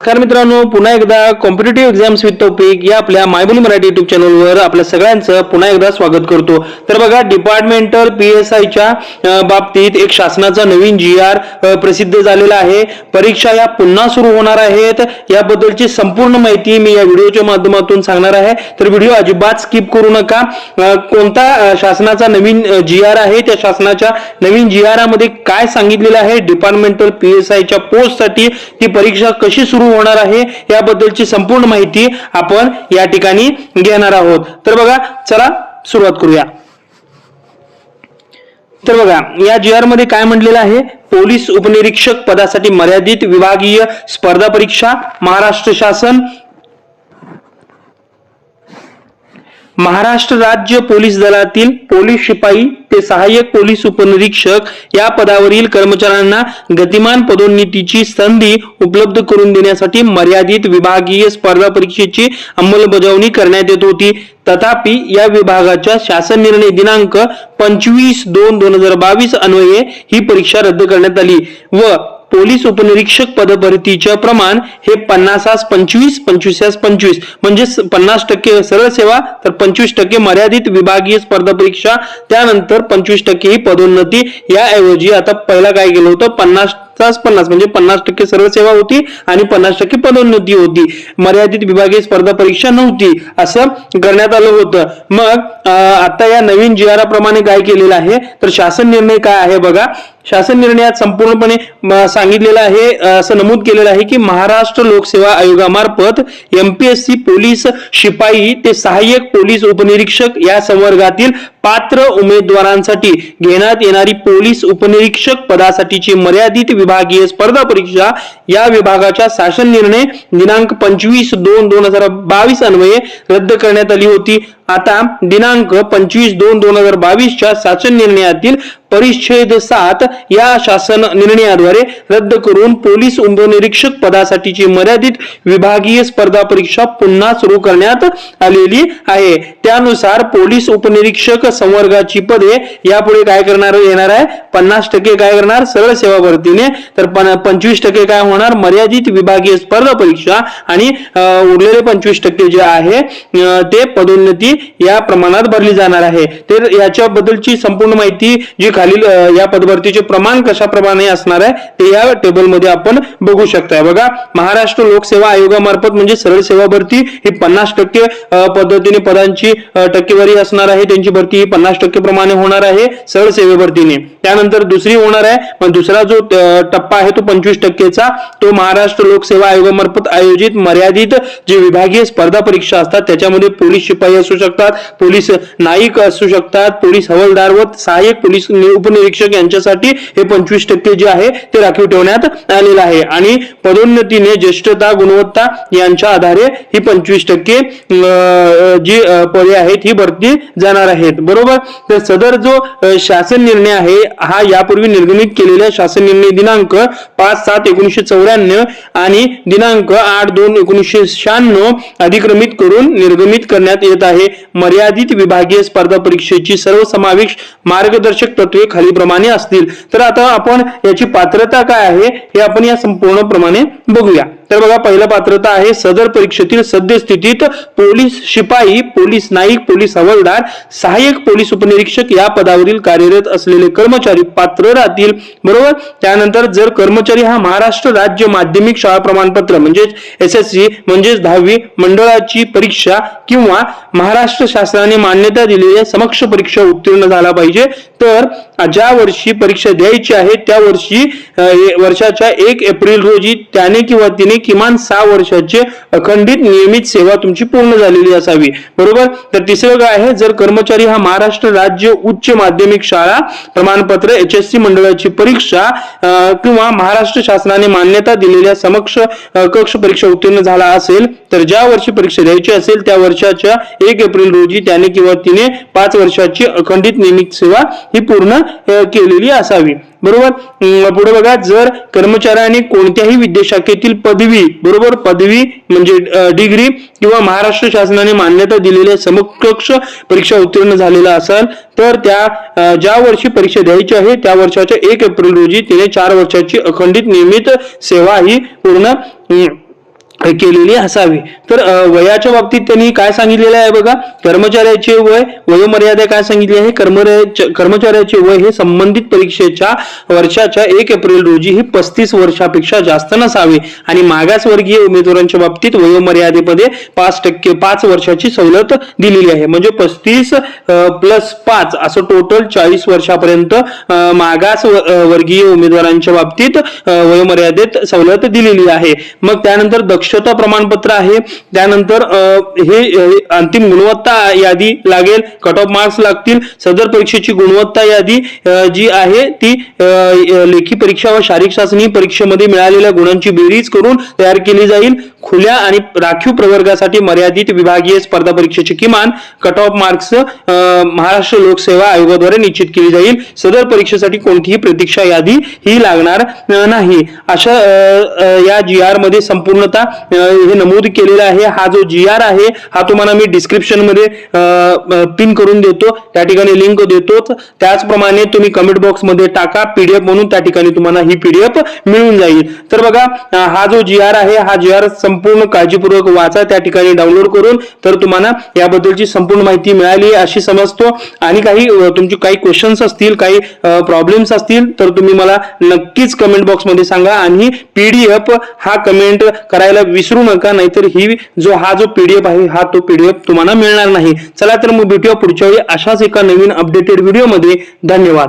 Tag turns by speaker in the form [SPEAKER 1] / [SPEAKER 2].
[SPEAKER 1] नमस्कार मित्रांनो पुन्हा एकदा कॉम्पिटेटिव्ह एक्झाम्स विथ टॉपिक या आपल्या मायबोली मराठी युट्यूब चॅनलवर आपल्या सगळ्यांचं पुन्हा एकदा स्वागत करतो. तर बघा डिपार्टमेंटल पी एस आयच्या बाबतीत एक शासनाचा नवीन जी आर प्रसिद्ध झालेला आहे. परीक्षा या पुन्हा सुरू होणार आहेत. याबद्दलची संपूर्ण माहिती मी या व्हिडिओच्या माध्यमातून सांगणार आहे. तर व्हिडिओ अजिबात स्किप करू नका. कोणता शासनाचा नवीन जी आर आहे त्या शासनाच्या नवीन जी आरमध्ये काय सांगितलेलं आहे? डिपार्टमेंटल पी एस आयच्या पोस्टसाठी ती परीक्षा कशी सुरू होणार आहे याबद्दलची संपूर्ण माहिती आपण या ठिकाणी घेणार आहोत. तर बघा चला सुरुवात करूया. तर बघा या जी आरमध्ये काय म्हटलेलं आहे? पोलीस उपनिरीक्षक पदासाठी मर्यादित विभागीय स्पर्धा परीक्षा महाराष्ट्र शासन महाराष्ट्र राज्य पोलीस दलातील पोलीस शिपाई ते सहाय्यक पोलीस उपनिरीक्षक या पदावरील कर्मचाऱ्यांना गतिमान पदोन्नतीची संधी उपलब्ध करून देण्यासाठी मर्यादित विभागीय स्पर्धा परीक्षेची अंमलबजावणी करण्यात येत होती. तथापि या विभागाच्या शासन निर्णय दिनांक पंचवीस दोन दोन हजार बावीस अन्वये ही परीक्षा रद्द करण्यात आली व पोलीस उपनिरीक्षक पदभरतीचं प्रमाण हे पन्नासास पंचवीस पंचवीसास पंचवीस. म्हणजे पन्नास टक्के सरळ सेवा तर पंचवीस टक्के मर्यादित विभागीय स्पर्धा परीक्षा त्यानंतर पंचवीस टक्के ही पदोन्नती. याऐवजी आता पहिला काय केलं होतं? पन्नास तास पन्नास म्हणजे पन्नास टक्के सर्व सेवा होती आणि पन्नास टक्के पदोन्नती होती. मर्यादित विभागीय स्पर्धा परीक्षा नव्हती असं करण्यात आलं होतं. मग आता या नवीन जी प्रमाणे काय केलेलं आहे? तर शासन निर्णय काय आहे बघा? शासन निर्णयात संपूर्णपणे सांगितलेलं आहे असं नमूद केलेलं आहे की महाराष्ट्र लोकसेवा आयोगामार्फत एमपीएससी पोलीस शिपाई ते सहाय्यक पोलीस उपनिरीक्षक या संवर्गातील पात्र उमेदवारांसाठी घेण्यात येणारी पोलीस उपनिरीक्षक पदासाठीची मर्यादित विभागीय स्पर्धा परीक्षा या विभागाच्या शासन निर्णय दिनांक पंचवीस दोन दोन हजार बावीस अन्वये रद्द करण्यात आली होती. आता दिनांक पंचवीस दोन दोन हजार बावीसच्या शासन निर्णयातील परिच्छेद सात या शासन निर्णयाद्वारे रद्द करून पोलीस उपनिरीक्षक पदासाठीची मर्यादित विभागीय स्पर्धा परीक्षा पुन्हा सुरू करण्यात आलेली आहे. त्यानुसार पोलीस उपनिरीक्षक संवर्गाची पदे यापुढे काय करणार येणार आहे? पन्नास टक्के काय करणार? सरळ सेवा भरतीने. तर पंचवीस टक्के काय होणार? मर्यादित विभागीय स्पर्धा परीक्षा आणि उरलेले पंचवीस टक्के जे आहे ते पदोन्नती या प्रमाणात भरली जाणार आहे. तर याच्याबद्दलची संपूर्ण माहिती जी खालील या पदभरतीचे प्रमाण कशाप्रमाणे असणार आहे ते या टेबलमध्ये आपण बघू शकताय. बघा महाराष्ट्र लोकसेवा आयोगामार्फत म्हणजे सरळ सेवा भरती ही पन्नास टक्के पद्धतीने पदांची टक्केवारी असणार आहे. त्यांची भरती ही पन्नास टक्के प्रमाणे होणार आहे सरळ सेवे भरतीने. त्यानंतर दुसरी होणार आहे पण दुसरा जो टप्पा आहे तो पंचवीस टक्केचा तो महाराष्ट्र लोकसेवा आयोगामार्फत आयोजित मर्यादित जे विभागीय स्पर्धा परीक्षा असतात त्याच्यामध्ये पोलीस शिपाई असू शकतात पोलीस नाईक असू शकतात पोलीस हवालदार व सहाय्यक पोलीस उपनिरीक्षक यांच्यासाठी हे पंचवीस टक्के जे आहे ते राखीव ठेवण्यात आलेलं आहे. आणि पदोन्नतीने ज्येष्ठता गुणवत्ता यांच्या आधारे ही पंचवीस टक्के जी पदे आहेत ही भरती जाणार आहेत. बरोबर? तर सदर जो शासन निर्णय आहे हा यापूर्वी निर्गमित केलेल्या शासन निर्णय दिनांक पाच सात एकोणीसशे चौऱ्याण्णव आणि दिनांक आठ दोन एकोणीसशे शहाण्णव अधिक्रमित करून निर्गमित करण्यात येत आहे. मर्यादित विभागीय स्पर्धा परीक्षेची सर्वसमावेश मार्गदर्शक तत्वे खालीप्रमाणे असतील. तर आता आपण याची पात्रता काय आहे हे आपण या संपूर्ण प्रमाणे बघूया. तर बघा पहिलं पात्रता आहे सदर परीक्षेतील सद्यस्थितीत पोलीस शिपाई पोलीस नाईक पोलीस हवालदार सहाय्यक पोलीस उपनिरीक्षक या पदावरील कार्यरत असलेले कर्मचारी पात्र राहतील बरोबर? त्यानंतर जर कर्मचारी हा महाराष्ट्र राज्य माध्यमिक शाळा प्रमाणपत्र म्हणजेच एस एस सी म्हणजेच दहावी मंडळाची परीक्षा किंवा महाराष्ट्र शासनाने मान्यता दिलेल्या समक्ष परीक्षा उत्तीर्ण झाला पाहिजे तर ज्या वर्षी परीक्षा द्यायची आहे त्या वर्षी वर्षाच्या एक एप्रिल रोजी त्याने किंवा तिने किमान सहा वर्षाचे अखंडित नियमित सेवा तुमची पूर्ण झालेली असावी. बरोबर? तर तिसरं काय आहे? जर कर्मचारी हा महाराष्ट्र राज्य उच्च माध्यमिक शाळा प्रमाणपत्र एच एस सी मंडळाची परीक्षा किंवा महाराष्ट्र शासनाने मान्यता दिलेल्या समक्ष कक्ष परीक्षा उत्तीर्ण झाला असेल तर ज्या वर्षी परीक्षा द्यायची असेल त्या वर्षाच्या एक एप्रिल रोजी त्याने किंवा तिने पाच वर्षाची अखंडित नियमित सेवा ही पूर्ण केलेली असावी. बरोबर? पुढे बघा जर कर्मचाऱ्याने कोणत्याही विद्याशाखेतील पदवी बरोबर? पदवी म्हणजे डिग्री किंवा महाराष्ट्र शासनाने मान्यता दिलेल्या समकक्ष परीक्षा उत्तीर्ण झालेला असेल तर त्या ज्या वर्षी परीक्षा द्यायची आहे त्या वर्षाच्या एक एप्रिल रोजी तिने चार वर्षाची अखंडित नियमित सेवा ही पूर्ण केलेली असावी. तर वयाच्या बाबतीत त्यांनी काय सांगितलेलं आहे बघा? कर्मचाऱ्याचे वय वयोमर्यादा काय सांगितली आहे? कर्मचाऱ्याचे कर्मचाऱ्याचे वय हे संबंधित परीक्षेच्या वर्षाच्या एक एप्रिल रोजी ही पस्तीस वर्षापेक्षा जास्त नसावे. आणि मागासवर्गीय उमेदवारांच्या बाबतीत वयोमर्यादेमध्ये पाच टक्के पाच वर्षाची सवलत दिलेली आहे. म्हणजे पस्तीस प्लस पाच असं टोटल चाळीस वर्षापर्यंत मागास वर्गीय उमेदवारांच्या बाबतीत वयोमर्यादेत सवलत दिलेली आहे. मग त्यानंतर दक्षता प्रमाणपत्र आहे. त्यानंतर हे अंतिम गुणवत्ता यादी लागेल. कट ऑफ मार्क्स लागतील. सदर परीक्षेची गुणवत्ता यादी जी आहे ती लेखी परीक्षा व शारीरिक चाचणी परीक्षेमध्ये मिळालेल्या गुणांची बेरीज करून तयार केली जाईल. खुल्या आणि राखीव प्रवर्गासाठी मर्यादित विभागीय स्पर्धा परीक्षेची किमान कट ऑफ मार्क्स महाराष्ट्र लोकसेवा आयोगाद्वारे निश्चित केली जाईल. सदर परीक्षेसाठी कोणतीही प्रतीक्षा यादी ही लागणार नाही. अशा या जी आरमध्ये संपूर्णता हे नमूद केलेलं आहे. हा जो जी आर आहे हा तुम्हाला मी डिस्क्रिप्शनमध्ये पिन करून देतो. त्या ठिकाणी लिंक देतोच त्याचप्रमाणे तुम्ही कमेंट बॉक्समध्ये टाका. पीडीएफ म्हणून त्या ठिकाणी तुम्हाला ही पीडीएफ मिळून जाईल. तर बघा हा जो जी आर आहे हा जी आर संपूर्ण काळजीपूर्वक वाचा. त्या ठिकाणी डाउनलोड करून तर तुम्हाला याबद्दलची संपूर्ण माहिती मिळाली अशी समजतो. आणि काही तुमची काही क्वेश्चन्स असतील काही प्रॉब्लेम्स असतील तर तुम्ही मला नक्कीच कमेंट बॉक्समध्ये सांगा. आणि पीडीएफ हा कमेंट करायला विसरू नका नाहीतर ही जो हा जो पीडीएफ आहे हा तो पीडीएफ तुम्हाला मिळणार नाही. चला तर मग भेटूया पुढच्या वेळी अशाच एका नवीन अपडेटेड व्हिडिओमध्ये धन्यवाद.